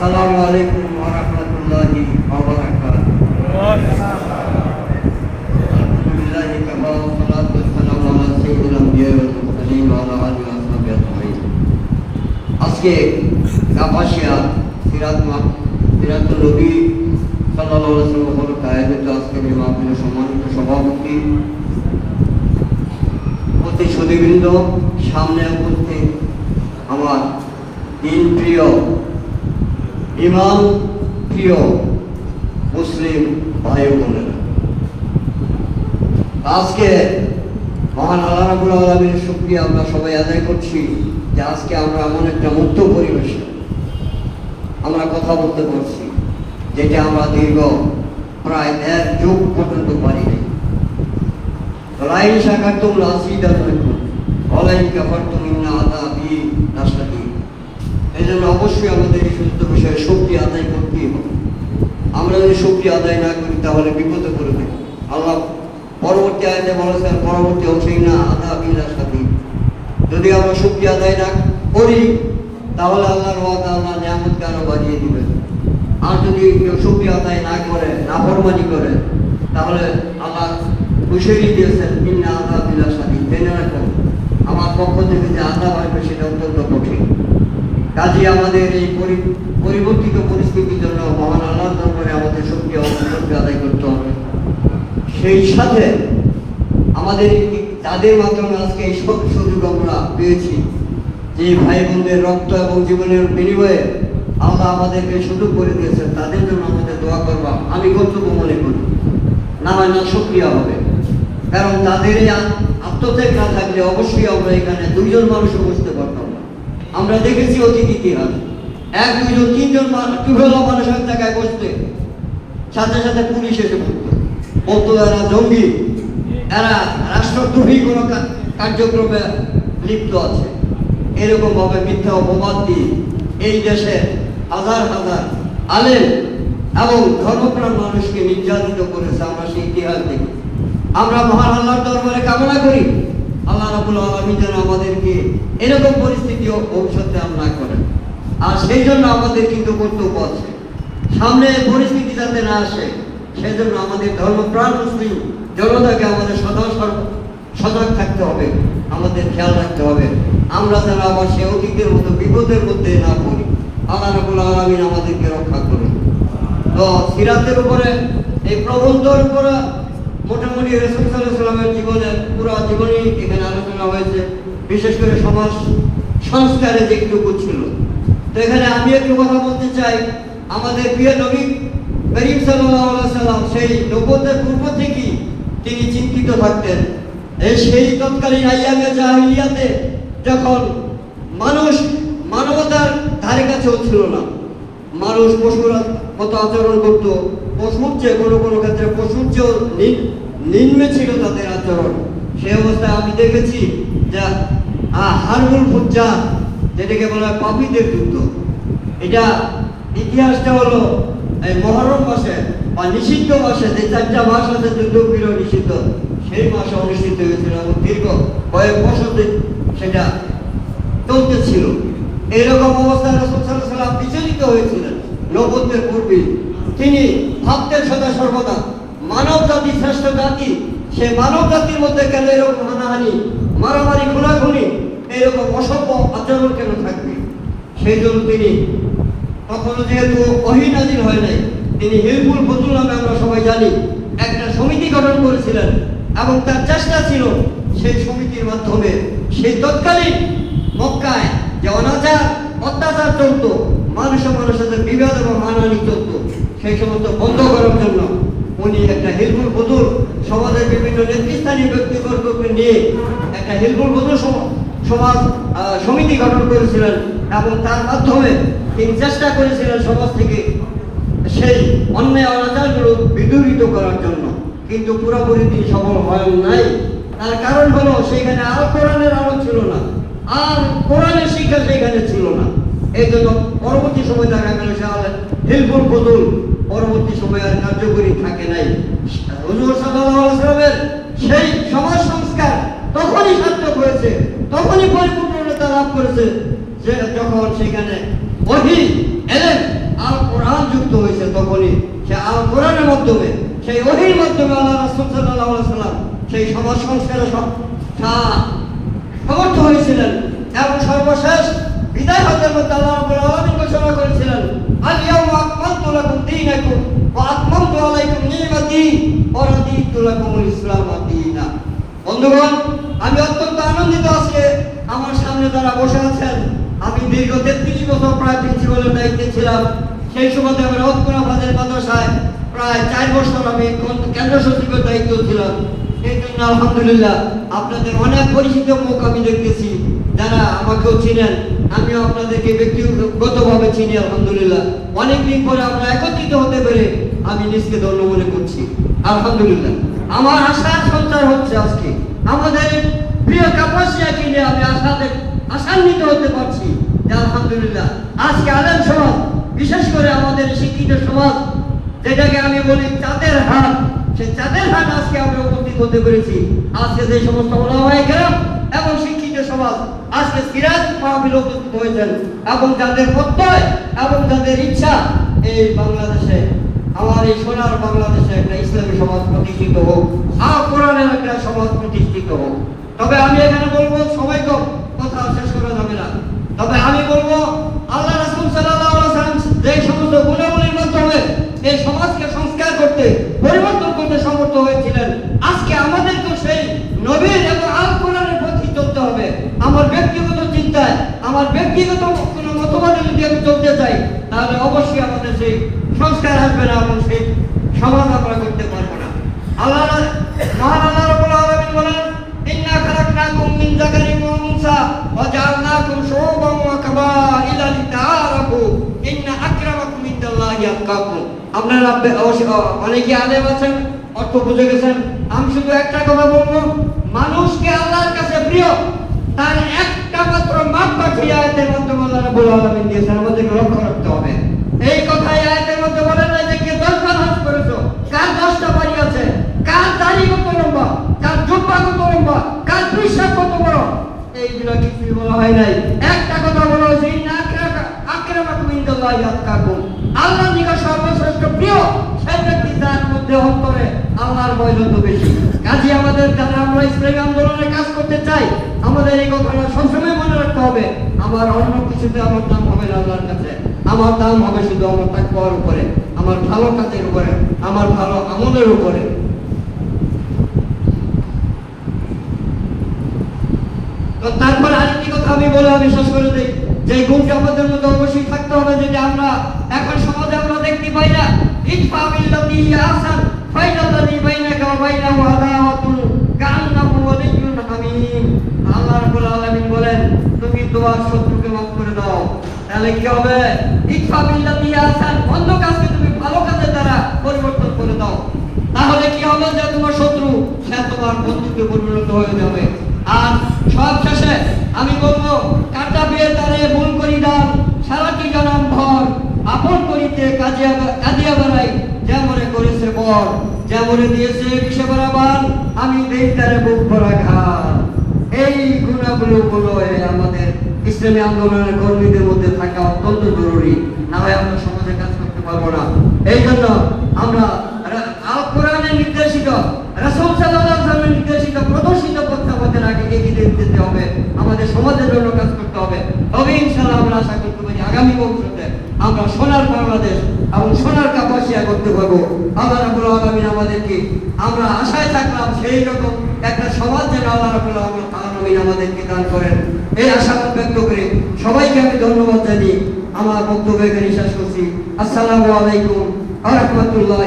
আসসালামু আজকে কাপাসিয়া সিরাত সভাপতি উপস্থিত সামনে উপস্থিত আমার দিন প্রিয় ইমাম প্রিয় মুসলিম ভাই বোনেরা। আজকে মহান আল্লাহ আলমীর শুক্রিয়া আমরা সবাই আদায় করছি যে আজকে আমরা এমন একটা মুক্ত পরিবেশে আমরা কথা বলতে পারছি, যেটা আমরা দীর্ঘ প্রায় এক যুগ পর্যন্ত পারিনি লাইন শাখার তোমরা আসিদা অলাইন কাফার তুমি না আদা বি এই জন্য অবশ্যই আমাদের বিষয়ে শক্তি আদায় করতেই হবে। আমরা যদি শক্তি আদায় না করি, তাহলে বিপদে পড়ে দেব আল্লাহ পরবর্তী আয়তে বলেছেন, পরবর্তী অংশেই না আদা বি রাস্তাটি যদি আমরা শক্তি আদায় না করি, তাহলে আল্লাহর ওয়াদা আল্লাহ নিয়ামতকে আরও বাড়িয়ে দিবেন আর যদি কেউ শক্তি আদায় না করে না নাফরমানি করে, তাহলে আল্লাহ হুশিয়ারি দিয়েছেন বিনা আদা বিলা সাদি জেনে রাখুন, আমার পক্ষ থেকে যে আদা আসবে, সেটা অত্যন্ত কঠিন। কাজে আমাদের এই পরিবর্তিত পরিস্থিতির জন্য মহান আল্লাহ দরবারে আমাদের শক্তি শক্তি আদায় করতে হবে। সেই সাথে আমাদের তাদের মাধ্যমে আজকে এই সব সুযোগ আমরা পেয়েছি যে ভাই বোনদের রক্ত এবং জীবনের বিনিময়ে আল্লাহ আমাদেরকে সুযোগ করে দিয়েছেন তাদের জন্য আমাদের দোয়া করবা। আমি কর্তব্য মনে করি। না হয় না সক্রিয় হবে। কারণ তাদের আত্মত্যাগ না থাকলে অবশ্যই আমরা এখানে দুইজন মানুষও বুঝতে পারতাম আমরা দেখেছি অতীত ইতিহাস এক, দুইজন, তিনজন টুভেলা মানুষ জায়গায় বসতে। সাথে সাথে পুলিশ এসে পড়তো বলতো এরা জঙ্গি। এরা রাষ্ট্রদ্রোহী কোনো কার্যক্রমে লিপ্ত আছে। এরকম ভাবে মিথ্যা অপবাদ দিয়ে এই দেশে হাজার হাজার আলেম এবং ধর্মপ্রাণ মানুষকে নির্যাতিত করেছে আমরা সেই ইতিহাস দেখি। আমরা মহান আল্লাহর দরবারে কামনা করি। আল্লাহ রাবুল আলমী যেন আমাদেরকে এরকম পরিস্থিতিও ভবিষ্যতে আর না করেন। আর সেই জন্য আমাদের কিন্তু কর্তব্য আছে। সামনে পরিস্থিতি যাতে না আসে সেই জন্য আমাদের ধর্মপ্রাণ মুসলিম জনতাকে আমাদের সদা সজাগ থাকতে হবে, আমাদের খেয়াল রাখতে হবে। আমরা যেন আবার সে অতীতের মতো বিপদের মধ্যে না পড়ি। আল্লাহ রাবুল আলমিন আমাদেরকে রক্ষা করুন। তো সিরাতের উপরে, এই প্রবন্ধের উপরে মোটামুটি রসুল সাল্লামের জীবনের পুরো জীবনই এখানে আলোচনা হয়েছে। বিশেষ করে সমাজ সংস্কারে যেটুকু ছিল। তো এখানে আমি একটু কথা বলতে চাই। আমাদের প্রিয় নবী করিম সাল্লাম সেই নব্বতের পূর্ব থেকেই তিনি চিন্তিত থাকতেন। এই সেই তৎকালীন আইয়ামে জাহিলিয়াতে যখন মানুষ মানবতার ধারে কাছেও ছিল না, মানুষ পশুর মতো আচরণ করত, পশুর চেয়ে কোনো কোনো ক্ষেত্রে নিম- তাদের আচরণ। সেই অবস্থায় আমি দেখেছি যে আহ, হারমুল ফুজ্জা যেটাকে বলা হয় পাপীদের যুদ্ধ। এটা ইতিহাসটা হলো এই মহরম মাসে বা নিষিদ্ধ মাসে যে চারটা মাস আছে যুদ্ধ বিরোধ নিষিদ্ধ সেই মাসে অনুষ্ঠিত হয়েছিল এবং দীর্ঘ কয়েক বছর সেটা চলতেছিল এইরকম অবস্থায় রসুল সাল্লাহ সাল্লাম বিচলিত হয়েছিলেন নবতের পূর্বে। তিনি ভাবতেন সদা সর্বদা মানব জাতি শ্রেষ্ঠ জাতি সে মানব জাতির মধ্যে কেন এরকম হানাহানি, মারামারি, খুনাখুনি, এরকম অসভ্য আচরণ কেন থাকবে? সেই জন্য তিনি তখনও যেহেতু অহিনাজির হয় নাই, তিনি হিলফুল ফতুল নামে আমরা সবাই জানি, একটা সমিতি গঠন করেছিলেন এবং তার চেষ্টা ছিল সেই সমিতির মাধ্যমে সেই তৎকালীন মক্কায় যে অনাচার, অত্যাচার চলত, মানুষ মানুষের সাথে বিবাদ এবং হানাহানি চলত, সেই সমস্ত বন্ধ করার জন্য হিলফুল ফতুল সমাজের বিভিন্ন নেতৃস্থানীয় ব্যক্তিবর্গকে নিয়ে একটা হিলফুল সম- সমাজ সমিতি গঠন করেছিলেন এবং তার মাধ্যমে তিনি চেষ্টা করেছিলেন সমাজ থেকে সেই অন্যায় অনাচারগুলো বিদূরিত করার জন্য। কিন্তু পুরোপুরি তিনি সফল হন নাই। তার কারণ হলো সেখানে আর কোরআনের আলো ছিল না। আর কোরআনের শিক্ষা সেখানে ছিল না। এই জন্য পরবর্তী সময় দেখা গেল সে হিলফুল বদল পরবর্তী সময় আর কার্যকরী থাকে নাই হুজুর সাল্লাল্লাহু আলাইহি ওয়াসাল্লামের সেই সমাজ সংস্কার তখনই সার্থক হয়েছে তখনই পরিপূর্ণতা লাভ করেছে যে যখন সেখানে ওহি এলেন যুক্ত হয়েছে তখনই সে আল কোরআনের মাধ্যমে সেই ওহির মাধ্যমে আল্লাহ রাসূল আলাইহি সাল্লাম সেই সমাজ সংস্কারে সমর্থ হয়েছিলেন এবং সর্বশেষ বিদায় হজের মধ্যে আল্লাহ আলামিন ঘোষণা করেছিলেন আল ইয়াউমা আকমালতু লাকুম দীনাকুম ওয়া আতমামতু আলাইকুম নি'মাতি ওয়া রাদিতু লাকুমুল ইসলাম দীনা। বন্ধুগণ, আমি অত্যন্ত আনন্দিত আজকে আমার সামনে যারা বসে আছেন, আমি দীর্ঘ তেত্রিশ বছর প্রায় প্রিন্সিপালের দায়িত্বে ছিলাম। সেই সময় আমি রথপুরা ফাজের মাদ্রাসায় প্রায় চার বছর আমি কোন- কেন্দ্র সচিবের দায়িত্ব ছিলাম। এই জন্য আলহামদুলিল্লাহ আপনাদের অনেক পরিচিত মুখ আমি দেখতেছি, যারা আমাকেও চিনেন। আমিও আপনাদেরকে ব্যক্তিগতভাবে চিনি, আলহামদুলিল্লাহ। অনেকদিন পরে আমরা একত্রিত হতে পেরে আমি নিজকে ধন্য মনে করছি, আলহামদুলিল্লাহ। আমার আশার সঞ্চার হচ্ছে আজকে। আমাদের প্রিয় কাপাসিয়াকে নিয়ে আমি আশাতে আশান্বিত হতে পারছি আলহামদুলিল্লাহ আজকে আলেম সমাজ, বিশেষ করে আমাদের শিক্ষিত সমাজ যেটাকে আমি বলি চাঁদের হাট। সেই চাঁদের হাট আজকে আমরা উপস্থিত হতে পেরেছি। আজকে যে সমস্ত ওলামায়ে কেরাম এবং শিক্ষিত সমাজ, আজকে সিরাজ মাহফিল উপস্থিত হয়েছেন এবং যাদের প্রত্যয় এবং যাদের ইচ্ছা এই বাংলাদেশে, আমার এই সোনার বাংলাদেশে একটা ইসলামী সমাজ প্রতিষ্ঠিত হোক আর কোরআনের একটা সমাজ প্রতিষ্ঠিত হোক। তবে আমি এখানে বলব সবাইকে কথা শেষ করা যাবে না। তবে আমি বলব, আল্লাহ রাসূল ওয়াসাল্লাম যে সমস্ত গুণাবলীর মাধ্যমে এই করতে পরিবর্তন করতে সমর্থ হয়েছিলেন। আজকে আমাদেরকে সেই নবীর এবং আল কোরআনের পথে চলতে হবে। আমার ব্যক্তিগত চিন্তায়, আমার ব্যক্তিগত কোনো মতবাদে যদি আমি চলতে চাই, তাহলে অবশ্যই আমাদের সেই সংস্কার আসবে না এবং সেই সমাজ আমরা করতে পারব না। আল্লাহ মহান আল্লাহ রাব্বুল আলামিন বলেন, ইন্না খালাকনাকুম মিন যাকারিন ওয়া উনসা ওয়া জাআলনাকুম শুউবান ওয়া কাবাইলা লিতাআরাফু। ইন্না আকরামাকুম ইনদাল্লাহি আতকাকুম আপনারা অনেকে আলেম আছেন, অর্থ বুঝে গেছেন। আমি শুধু একটা কথা বলব, মানুষকে আল্লাহর কাছে প্রিয়, তার একটা মাত্র মাপ পাঠিয়ে আয়াতের মাধ্যমে আল্লাহ রাব্বুল আলামিন দিয়েছেন, আমাদেরকে লক্ষ্য রাখতে হবে। এই কথাই আয়াতের মধ্যে বলেন না যে কে দশবার হজ করেছ, কার দশটা বাড়ি আছে, কার দাড়ি কত লম্বা, কার জুব্বা কত লম্বা, কার পৃষ্ঠা কত বড়। এইগুলো কিছুই বলা হয় নাই। একটা কথা বলা হয়েছে, ইন্না আকরামা- আকরামাকুম ইনদাল্লাহি আতকাকুম। আল্লাহ নিকট সর্বশ্রেষ্ঠ প্রিয়, সেই ব্যক্তি যার মধ্যে অন্তরে আল্লাহর ভয় বেশি। কাজে আমাদের যারা আমরা ইসলামী আন্দোলনে কাজ করতে চাই, আমাদের এই কথাটা সবসময় মনে রাখতে হবে, আমার অন্য কিছুতে আমার দাম হবে আল্লাহর কাছে। আমার দাম হবে শুধু আমার তাকওয়ার উপরে, আমার ভালো কাজের উপরে, আমার ভালো আমলের উপরে। তো তারপর আরেকটি কথা আমি বলে আমি শেষ করে দিই। যে গুণটা আমাদের মধ্যে অবশ্যই থাকতে হবে, যেটা আমরা পাই না ইতফা বিল্লাতি হিয়া আহসান ফাইনাল্লাযী বাইনাকা ওয়া বাইনাহু আদাওয়াতুন কাআন্নাহু ওয়ালিয়্যুন হামীম। আল্লাহ রাব্বুল আলামিন বলেন, তুমি তোমার শত্রুকে মাফ করে দাও। তাহলে কি হবে? ইতফা বিল্লাতি হিয়া আহসান অন্য কাজকে তুমি ভালো কাজের দ্বারা পরিবর্তন করে দাও। তাহলে কি হবে যে তোমার শত্রু, সে তোমার বন্ধুতে পরিণত হয়ে যাবে। আর সব শেষে আমি বলব কাটা বিয়ে তারে ভুল করি দাম সারাটি জনম ভর আপন করিতে কাজিয়া কাজিয়া বেড়াই যেমনে বর যেমনে দিয়েছে বরাবর আমি দেই বুক ভরা এই গুণাগুলো গুলো আমাদের ইসলামী আন্দোলনের কর্মীদের মধ্যে থাকা অত্যন্ত জরুরি। না হয় আমরা সমাজে কাজ করতে পারব না। এই জন্য আমরা কোরআনের নির্দেশিত, রাসূল সাল্লাল্লাহু নির্দেশিত প্রদর্শিত পথে আগে এগিয়ে যেতে হবে। আমাদের সমাজের জন্য কাজ করতে হবে। তবে ইনশাআল্লাহ আমরা আশা করতে পারি আগামী ভবিষ্যতে আমরা সোনার বাংলাদেশ এবং সোনার করতে পারব, আল্লাহ রাবুল আলমী আমাদেরকে, আমরা আশায় থাকলাম সেই রকম একটা সমাজ যেন আল্লাহ রাবুল আলমী আমাদেরকে দান করেন। এই আশা ব্যক্ত করে সবাইকে আমি ধন্যবাদ জানি আমার বক্তব্য এখানে শেষ করছি। আসসালামু আলাইকুম আহমতুল্লাহ